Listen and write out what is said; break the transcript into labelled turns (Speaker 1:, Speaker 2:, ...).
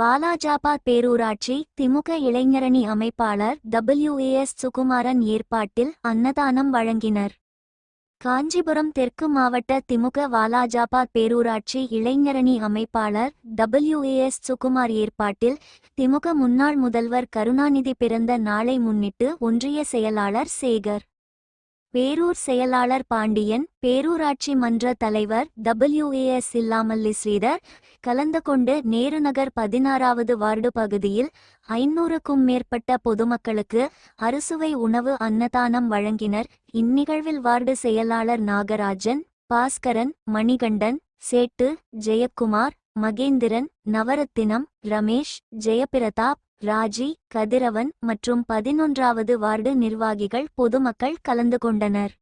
Speaker 1: வாலாஜாபாத் பேரூராட்சி திமுக இளைஞரணி அமைப்பாளர் டபிள்யூஏஎஸ் சுகுமாரன் ஏற்பாட்டில் அன்னதானம் வழங்கினர். காஞ்சிபுரம் தெற்கு மாவட்ட திமுக வாலாஜாபாத் பேரூராட்சி இளைஞரணி அமைப்பாளர் டபிள்யூஏஎஸ் சுகுமார் ஏற்பாட்டில் திமுக முன்னாள் முதல்வர் கருணாநிதி பிறந்த நாளை முன்னிட்டு ஒன்றிய செயலாளர் சேகர். பேரூர் செயலாளர் பாண்டியன் பேரூராட்சி மன்ற தலைவர் டபிள்யூஏஎஸ் இல்லாமல்லி ஸ்ரீதர் கலந்து கொண்டு நேருநகர் பதினாறாவது வார்டு பகுதியில் ஐநூறுக்கும் மேற்பட்ட பொதுமக்களுக்கு அறுசுவை உணவு அன்னதானம் வழங்கினர். இந்நிகழ்வில் வார்டு செயலாளர் நாகராஜன் பாஸ்கரன் மணிகண்டன் சேட்டு ஜெயக்குமார் மகேந்திரன் நவரத்தினம் ரமேஷ் ஜெயபிரதாப் ராஜி கதிரவன் மற்றும் பதினொன்றாவது வார்டு நிர்வாகிகள் பொதுமக்கள் கலந்து கொண்டனர்.